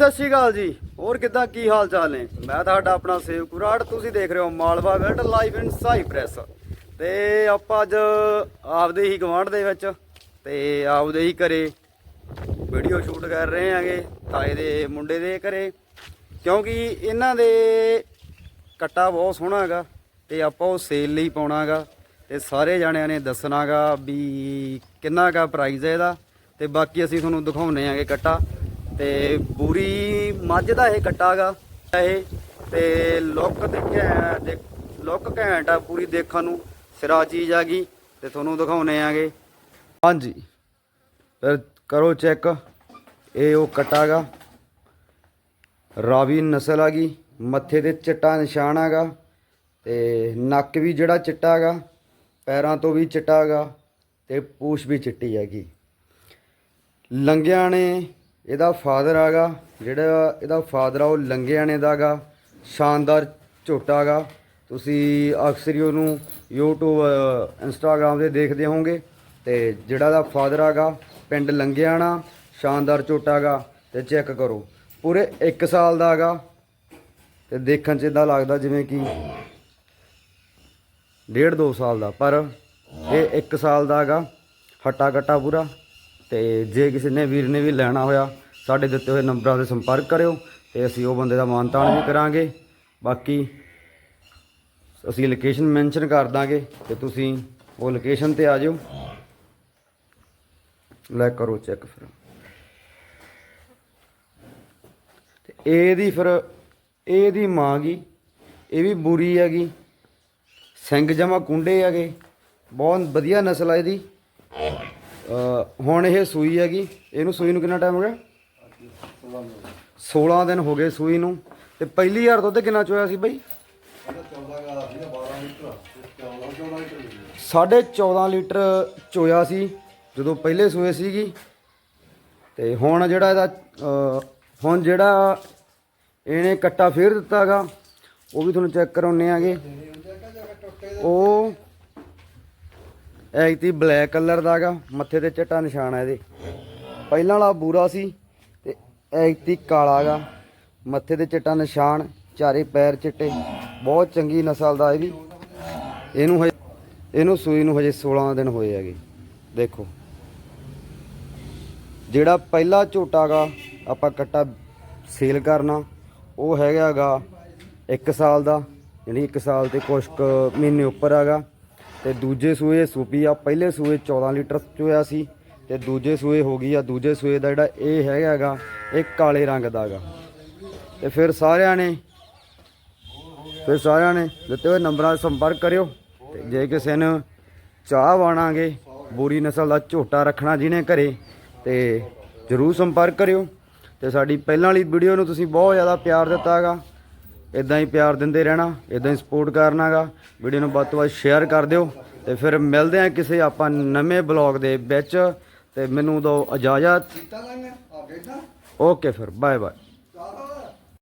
ਸਤਿ ਸ਼੍ਰੀ ਅਕਾਲ ਜੀ। ਹੋਰ ਕਿੱਦਾਂ, ਕੀ ਹਾਲ ਚਾਲ ਨੇ? ਮੈਂ ਤੁਹਾਡਾ ਆਪਣਾ ਸੇਵ ਕੁਰਾੜ ਤੁਸੀਂ ਦੇਖ ਰਹੇ ਹੋ Malwa world live in Cyprus ਤੇ ਆਪਾਂ ਅੱਜ ਆਪਦੇ ਹੀ ਗਵਾਂਢ ਦੇ ਵਿੱਚ ਤੇ ਆਪਦੇ ਹੀ ਘਰੇ ਵੀਡੀਓ ਸ਼ੂਟ ਕਰ ਰਹੇ ਆਂਗੇ ਤਾਏ ਦੇ ਮੁੰਡੇ ਦੇ ਘਰੇ। ਕਿਉਂਕਿ ਇਹਨਾਂ ਦੇ ਕੱਟਾ ਬਹੁਤ ਸੋਹਣਾ ਹੈਗਾ ਤੇ ਆਪਾਂ ਉਹ ਸੇਲ ਲਈ ਪਾਉਣਾਗਾ ਤੇ ਸਾਰੇ ਜਾਣਿਆਂ ਨੇ ਦੱਸਣਾਗਾ ਵੀ ਕਿੰਨਾ ਕਾ ਪ੍ਰਾਈਸ ਹੈ ਇਹਦਾ। ਤੇ ਬਾਕੀ ਅਸੀਂ ਤੁਹਾਨੂੰ ਦਿਖਾਉਣੇ ਆਂਗੇ ਕੱਟਾ। ਤੇ ਪੂਰੀ ਮੱਝ ਦਾ ਇਹ ਕੱਟਾਗਾ ਇਹ, ਤੇ ਲੁੱਕ ਤੇ ਘੈਂਟ ਦੇ ਲੁੱਕ ਘੈਂਟ ਆ ਪੂਰੀ ਦੇਖਣ ਨੂੰ, ਸਿਰਾ ਚੀਜ਼ ਆ ਗਈ, ਤੇ ਤੁਹਾਨੂੰ ਦਿਖਾਉਣੇ ਆਂਗੇ। ਹਾਂਜੀ, ਫਿਰ ਕਰੋ ਚੈੱਕ, ਇਹ ਉਹ ਕਟਾਗਾ। ਰਾਵੀ ਨਸਲ ਆ ਗਈ, ਮੱਥੇ ਤੇ ਚਿੱਟਾ ਨਿਸ਼ਾਨ ਹੈਗਾ ਤੇ ਨੱਕ ਵੀ ਜਿਹੜਾ ਚਿੱਟਾ ਹੈਗਾ ਪੈਰਾਂ ਤੋਂ ਵੀ ਚਿੱਟਾ ਹੈਗਾ ਤੇ ਪੂਛ ਵੀ ਚਿੱਟੀ ਹੈਗੀ। ਲੰਗਿਆਂ ਨੇ ਇਹਦਾ ਫਾਦਰ ਹੈਗਾ ਜਿਹੜਾ ਇਹਦਾ ਫਾਦਰ ਆ, ਉਹ ਲੰਗਿਆਂ ਨੇ ਦਾਗਾ ਸ਼ਾਨਦਾਰ ਝੋਟਾ ਹੈਗਾ ਤੁਸੀਂ ਅਕਸਰ ਹੀ ਉਹਨੂੰ YouTube ਇੰਸਟਾਗ੍ਰam ਤੇ ਦੇਖਦੇ ਹੋਵੋਗੇ। ਤੇ ਜਿਹੜਾ ਇਹਦਾ ਫਾਦਰ ਹੈਗਾ ਪਿੰਡ ਲੰਗਿਆਣਾ, ਸ਼ਾਨਦਾਰ ਝੋਟਾ ਹੈਗਾ ਤੇ ਚੈੱਕ ਕਰੋ। ਪੂਰੇ 1 ਸਾਲ ਦਾ ਹੈਗਾ ਤੇ ਦੇਖਣ 'ਚ ਇਦਾਂ ਲੱਗਦਾ ਜਿਵੇਂ ਕਿ ਡੇਢ 2 ਸਾਲ ਦਾ, ਪਰ ਇਹ 1 ਸਾਲ ਦਾ ਹੈਗਾ ਹੱਟਾ ਕੱਟਾ ਪੂਰਾ। ਤੇ ਜੇ ਕਿਸੇ ਨੇ ਵੀਰ ਨੇ ਵੀ ਲੈਣਾ ਹੋਇਆ, ਸਾਡੇ ਦਿੱਤੇ ਹੋਏ ਨੰਬਰਾਂ ਤੇ ਸੰਪਰਕ ਕਰਿਓ ਤੇ ਅਸੀਂ ਉਹ ਬੰਦੇ ਦਾ ਮਾਨਤਾਨ ਵੀ ਕਰਾਂਗੇ। ਬਾਕੀ ਅਸੀਂ ਲੋਕੇਸ਼ਨ ਮੈਂਸ਼ਨ ਕਰ ਦਾਂਗੇ ਤੇ ਤੁਸੀਂ ਉਹ ਲੋਕੇਸ਼ਨ ਤੇ ਆ ਜਾਓ। ਲੈ ਕਰੋ ਚੈੱਕ ਫਿਰ। ਤੇ ਇਹਦੀ ਫਿਰ, ਇਹਦੀ ਮਾਂ ਗਈ ਇਹ ਵੀ ਬੁਰੀ ਹੈਗੀ। ਸਿੰਘ ਜਮਾ ਕੁੰਡੇ ਹੈਗੇ। ਬਹੁਤ ਵਧੀਆ ਨਸਲ ਹੈ ਇਹਦੀ। ਹੁਣ ਇਹ ਸੂਈ ਹੈਗੀ। ਇਹਨੂੰ ਸੂਈ ਨੂੰ ਕਿੰਨਾ ਟਾਈਮ ਹੋ ਗਿਆ? 16 ਦਿਨ ਹੋ ਗਏ ਸੂਈ ਨੂੰ। ਤੇ ਪਹਿਲੀ ਵਾਰ ਦੁੱਧ ਕਿੰਨਾ ਚੋਇਆ ਸੀ ਬਾਈ? ਸਾਢੇ 14 ਲੀਟਰ ਚੋਇਆ ਸੀ, ਜਦੋਂ ਪਹਿਲੇ ਸੂਏ ਸੀਗੀ। ਤੇ ਹੁਣ ਜਿਹੜਾ ਇਹਦਾ ਹੁਣ ਜਿਹੜਾ ਇਹਨੇ ਕੱਟਾ ਫੇਰ ਦਿੱਤਾਗਾ ਉਹ ਵੀ ਤੁਹਾਨੂੰ ਚੈੱਕ ਕਰਾਉਣੇ ਆਗੇ। ਉਹ ਐਕਤੀ ਬਲੈਕ ਕਲਰ ਦਾਗਾ ਮੱਥੇ ਤੇ ਚਿੱਟਾ ਨਿਸ਼ਾਨ ਹੈ ਇਹਦੇ। ਪਹਿਲਾਂ ਵਾਲਾ ਬੂਰਾ ਸੀ ਤੇ ਐਕਤੀ ਕਾਲਾਗਾ ਮੱਥੇ ਤੇ ਚਿੱਟਾ ਨਿਸ਼ਾਨ, ਚਾਰੇ ਪੈਰ ਚਿੱਟੇ, ਬਹੁਤ ਚੰਗੀ ਨਸਲ ਦਾ ਇਹ ਵੀ। ਇਹਨੂੰ ਹਜੇ, ਇਹਨੂੰ ਸੂਈ ਨੂੰ ਹਜੇ 16 ਦਿਨ ਹੋਏ ਹੈਗੇ, ਦੇਖੋ। ਜਿਹੜਾ ਪਹਿਲਾ ਝੋਟਾਗਾ ਆਪਾਂ ਕੱਟਾ ਸੇਲ ਕਰਨਾ, ਉਹ ਹੈਗਾਗਾ 1 ਸਾਲ ਦਾ, ਯਾਨੀ 1 ਸਾਲ ਤੇ ਕੁਛ ਕੁ ਮਹੀਨੇ ਉੱਪਰ ਹੈਗਾ। ਤੇ ਦੂਜੇ ਸੂਏ ਸੂਪੀ ਆ, ਪਹਿਲੇ ਸੂਏ 14 ਲੀਟਰ ਚੋਇਆ ਸੀ ਤੇ ਦੂਜੇ ਸੂਏ ਹੋ ਗਈ ਆ, ਦੂਜੇ ਸੂਏ ਦਾ ਜਿਹੜਾ ਇਹ ਹੈਗਾਗਾ, ਇਹ ਕਾਲੇ ਰੰਗ ਦਾ ਹੈਗਾ ਤੇ ਫਿਰ ਸਾਰਿਆਂ ਨੇ, ਫਿਰ ਸਾਰਿਆਂ ਨੇ ਦਿੱਤੇ ਹੋਏ ਨੰਬਰਾਂ 'ਤੇ ਸੰਪਰਕ ਕਰਿਓ ਤੇ ਜੇ ਕਿਸੇ ਨੂੰ ਚਾਹ ਵਾਣਾਗੇ, ਬੂਰੀ ਨਸਲ ਦਾ ਝੋਟਾ ਰੱਖਣਾ ਜਿਹਨੇ ਘਰੇ, ਤੇ ਜਰੂਰ ਸੰਪਰਕ ਕਰਿਓ। ਤੇ ਸਾਡੀ ਪਹਿਲਾਂ ਵਾਲੀ ਵੀਡੀਓ ਨੂੰ ਤੁਸੀਂ ਬਹੁਤ ਜ਼ਿਆਦਾ ਪਿਆਰ ਦਿੱਤਾ ਹੈਗਾ ਇਦਾਂ ਹੀ ਪਿਆਰ ਦਿੰਦੇ ਰਹਿਣਾ ਇਦਾਂ ਹੀ ਸਪੋਰਟ ਕਰਨਾਗਾ ਵੀਡੀਓ ਨੂੰ ਵੱਧ ਤੋਂ ਵੱਧ ਸ਼ੇਅਰ ਕਰ ਦਿਓ ਤੇ ਫਿਰ ਮਿਲਦੇ ਆ ਕਿਸੇ ਆਪਾਂ ਨਵੇਂ ਬਲੌਗ ਦੇ ਵਿੱਚ ਤੇ ਮੈਨੂੰ ਦਿਓ ਇਜਾਜ਼ਤ। ਓਕੇ ਫਿਰ ਬਾਏ ਬਾਏ